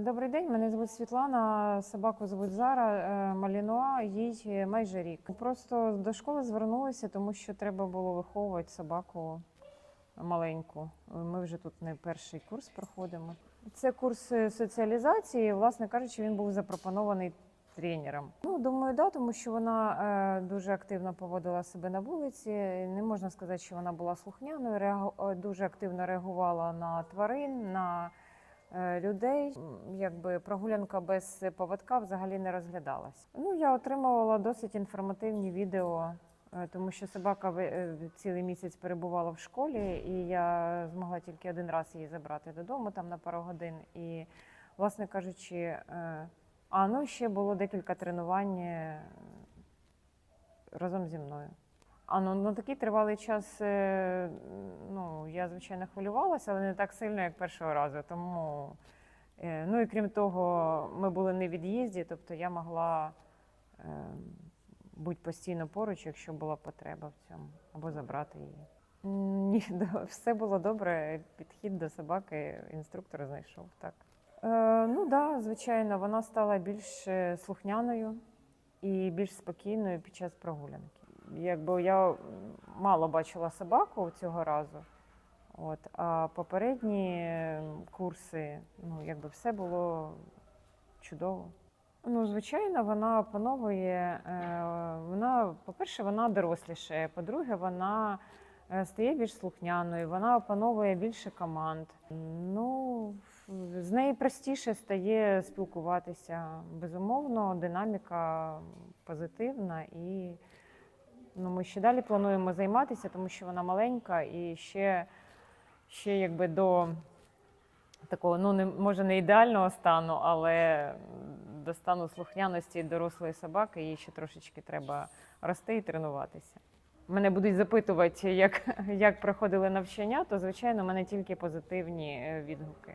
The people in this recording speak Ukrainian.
Добрий день, мене звуть Світлана, собаку звуть Зара е, Малінуа, їй майже рік. Просто до школи звернулися, тому що треба було виховувати собаку маленьку. Ми вже тут не перший курс проходимо. Це курс е, соціалізації. Власне кажучи, він був запропонований тренером. Ну, думаю, да, тому що вона е, дуже активно поводила себе на вулиці. Не можна сказати, що вона була слухняною, дуже активно реагувала на тварин, на людей. Якби прогулянка без поводка взагалі не розглядалась. Ну, я отримувала досить інформативні відео. е, Тому що собака е, цілий місяць перебувала в школі, і я змогла тільки один раз її забрати додому там на пару годин. І, власне кажучи, е, а ну ще було декілька тренувань е, разом зі мною. А ну на такий тривалий час е, ну, я, звичайно, хвилювалася, але не так сильно, як першого разу. Тому, е, ну і крім того, ми були не в від'їзді, тобто я могла е, бути постійно поруч, якщо була потреба в цьому, або забрати її. Ні, все було добре. Підхід до собаки інструктор знайшов. Так. Е, ну так, да, звичайно, вона стала більш слухняною і більш спокійною під час прогулянки. Якби я мало бачила собаку цього разу, от, а попередні курси, ну, якби все було чудово. Ну, звичайно, вона опановує, е, вона, по-перше, вона доросліше, по-друге, вона е, стає більш слухняною, вона опановує більше команд. Ну, з нею простіше стає спілкуватися. Безумовно, динаміка позитивна і ну, ми ще далі плануємо займатися, тому що вона маленька і ще, ще якби до такого, ну не може не ідеального стану, але до стану слухняності дорослої собаки їй ще трошечки треба рости і тренуватися. Мене будуть запитувати, як, як проходили навчання, то звичайно, в мене тільки позитивні е, відгуки.